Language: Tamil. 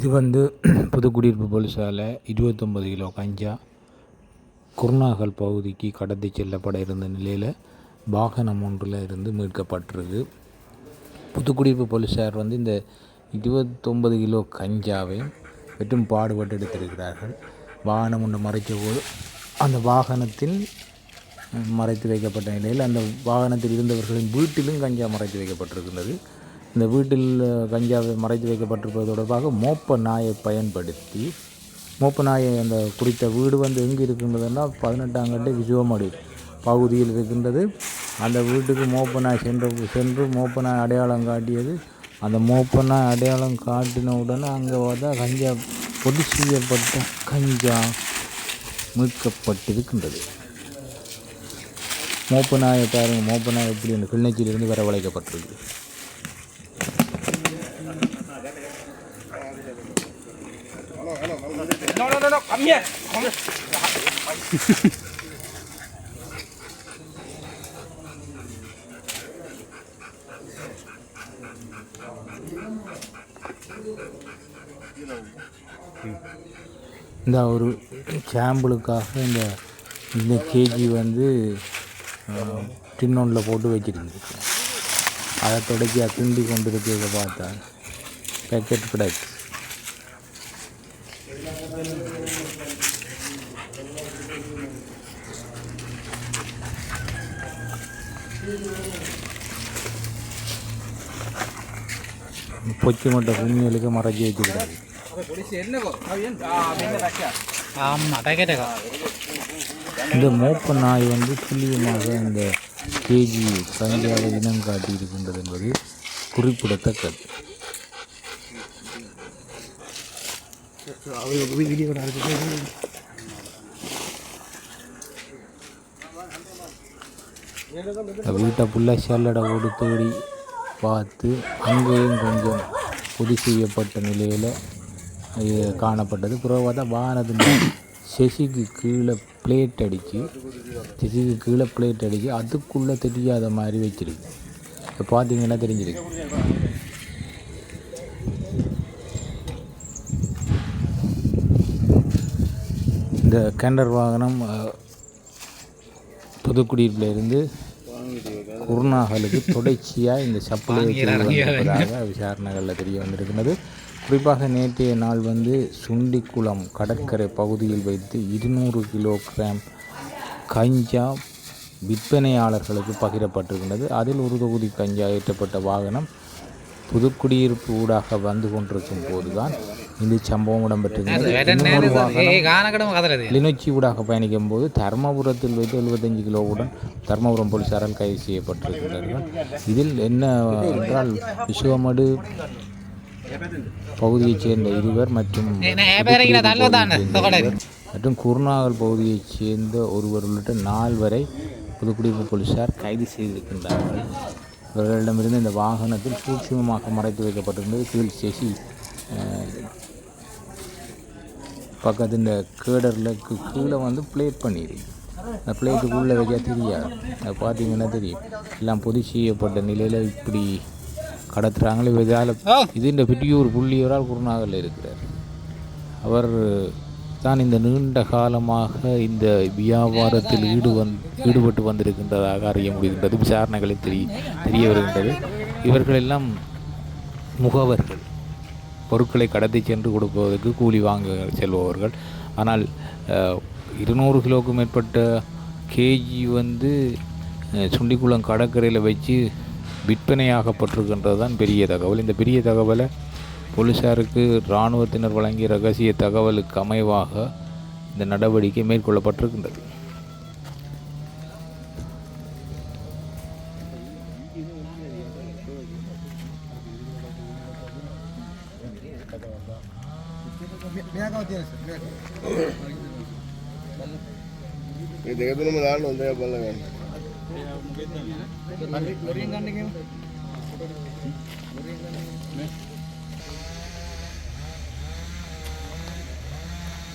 இது வந்து புதுக்குடியிருப்பு போலீஸால் இருபத்தொம்பது கிலோ கஞ்சா குருணாகல் பகுதிக்கு கடத்தி செல்லப்பட இருந்த நிலையில் வாகனம் ஒன்றில் இருந்து மீட்கப்பட்டிருக்கு. புதுக்குடியிருப்பு போலீஸார் வந்து இந்த இருபத்தொம்பது கிலோ கஞ்சாவை வெற்றும் பாடுபட்டு எடுத்திருக்கிறார்கள். வாகனம் ஒன்று மறைச்ச போது அந்த வாகனத்தில் மறைத்து வைக்கப்பட்ட நிலையில் அந்த வாகனத்தில் இருந்தவர்களின் வீட்டிலும் கஞ்சா மறைத்து வைக்கப்பட்டிருக்கின்றது. இந்த வீட்டில் கஞ்சாவை மறைத்து வைக்கப்பட்டிருப்பது தொடர்பாக மோப்ப நாயை பயன்படுத்தி மோப்ப நாயை அந்த குறித்த வீடு வந்து எங்கே இருக்கின்றதுன்னா பதினெட்டாம் கட்டு விசுவமடி பகுதியில் இருக்கின்றது. அந்த வீட்டுக்கு மோப்ப நாய் சென்று சென்று மோப்ப நாய் அடையாளம் காட்டியது. அந்த மோப்ப நாய் அடையாளம் காட்டின உடனே அங்கே பார்த்தா கஞ்சா பொடி செய்யப்பட்ட கஞ்சா மீட்கப்பட்டிருக்கின்றது. மோப்ப நாயை பாருங்கள் மோப்ப நாய் எப்படி அந்த கிளிநொச்சியிலிருந்து வரவழைக்கப்பட்டிருக்கு. No, no, no, no, come here. Come here. இந்த ஒரு சாம்பிளுக்காக இந்த இந்த கேஜி வந்து டின்னொன்னில் போட்டு வச்சிருந்துருக்கு அதை தொடக்கி அத்துண்டி கொண்டு இருக்கிறத பார்த்தா பேக்கெட் கிடையாது பொச்சி மட்டும் குஞ்சுகளுக்கு மறைச்சி வச்சுக்கிறாரு இந்த மோப்ப நாய் வந்து துல்லியமாக இந்த கேஜி கஞ்சாவை இனம் காட்டி இருக்கின்றது என்பது குறிப்பிடத்தக்கது. இந்த வீட்டை ஃபுல்லாக ஷெல்லடை ஓடு தேடி பார்த்து அங்கேயும் கொஞ்சம் பொதி செய்யப்பட்ட நிலையில் காணப்பட்டது. பிறகு பார்த்தா வாகனத்தின் செசிக்கு கீழே பிளேட் அடித்து செசிக்கு கீழே பிளேட் அடித்து அதுக்குள்ளே தெரியாத மாதிரி வச்சிருக்கு. இப்போ பார்த்தீங்கன்னா தெரிஞ்சிருக்கு. இந்த கேண்டர் வாகனம் அஹ், புதுக்குடியிருப்பில் இருந்து குருநாகலுக்கு தொடர்ச்சியாக இந்த சப்பலை வந்திருப்பதாக விசாரணைகளில் தெரிய வந்திருக்கிறது. குறிப்பாக நேற்றைய நாள் வந்து சுண்டிக்குளம் கடற்கரை பகுதியில் வைத்து இருநூறு கிலோகிராம் கஞ்சா விற்பனையாளர்களுக்கு பகிரப்பட்டிருக்கின்றது அதில் ஒரு தொகுதி கஞ்சா ஏற்றப்பட்ட வாகனம் புதுக்குடியிருப்பு ஊடாக வந்து கொண்டிருக்கும் போதுதான் இந்த சம்பவம் கதறது கிளிநொச்சி ஊடாக பயணிக்கும் போது தர்மபுரத்தில் வைத்து எழுபத்தஞ்சு கிலோவுடன் தர்மபுரம் போலீசாரால் கைது செய்யப்பட்டிருக்கிறார்கள். இதில் என்ன என்றால் விஸ்வமடு பகுதியைச் சேர்ந்த இருவர் மற்றும் மற்றும் குருநாகல் பகுதியைச் சேர்ந்த ஒருவர் உள்ளிட்ட நால்வரை புதுக்குடியிருப்பு போலீசார் கைது செய்திருக்கின்றார்கள். இவர்களிடமிருந்து இந்த வாகனத்தில் சூட்சுமமாக மறைத்து வைக்கப்பட்டிருந்தது கீழ் சேசி பக்கத்து இந்த கேடரில் கீழே வந்து பிளேட் பண்ணியிருக்கு. அந்த பிளேட்டுக்குள்ளே வைக்க தெரியாது. அது பார்த்தீங்கன்னா தெரியும். எல்லாம் பொதி செய்யப்பட்ட நிலையில் இப்படி கடத்துறாங்களே. இதால் இது இந்த பிட்டியூர் புள்ளியவரால் குருநாகலில் இருக்கிறார். அவர் தான் இந்த நீண்ட காலமாக இந்த வியாபாரத்தில் ஈடு வந் ஈடுபட்டு வந்திருக்கின்றதாக அறிய முடிகின்றது விசாரணைகளில் தெரிய தெரிய வருகின்றது. இவர்களெல்லாம் முகவர்கள். பொருட்களை கடத்தி சென்று கொடுப்பதற்கு கூலி வாங்க செல்பவர்கள். ஆனால் இருநூறு கிலோவுக்கு மேற்பட்ட கேஜி வந்து சுண்டிக்குளம் கடற்கரையில் வச்சு விற்பனையாகப்பட்டிருக்கின்றது தான் பெரிய தகவல். இந்த பெரிய தகவலை போலீசாருக்கு இராணுவத்தினர் வழங்கிய ரகசிய தகவலுக்கு அமைவாக இந்த நடவடிக்கை மேற்கொள்ளப்பட்டிருக்கின்றது. ஒரே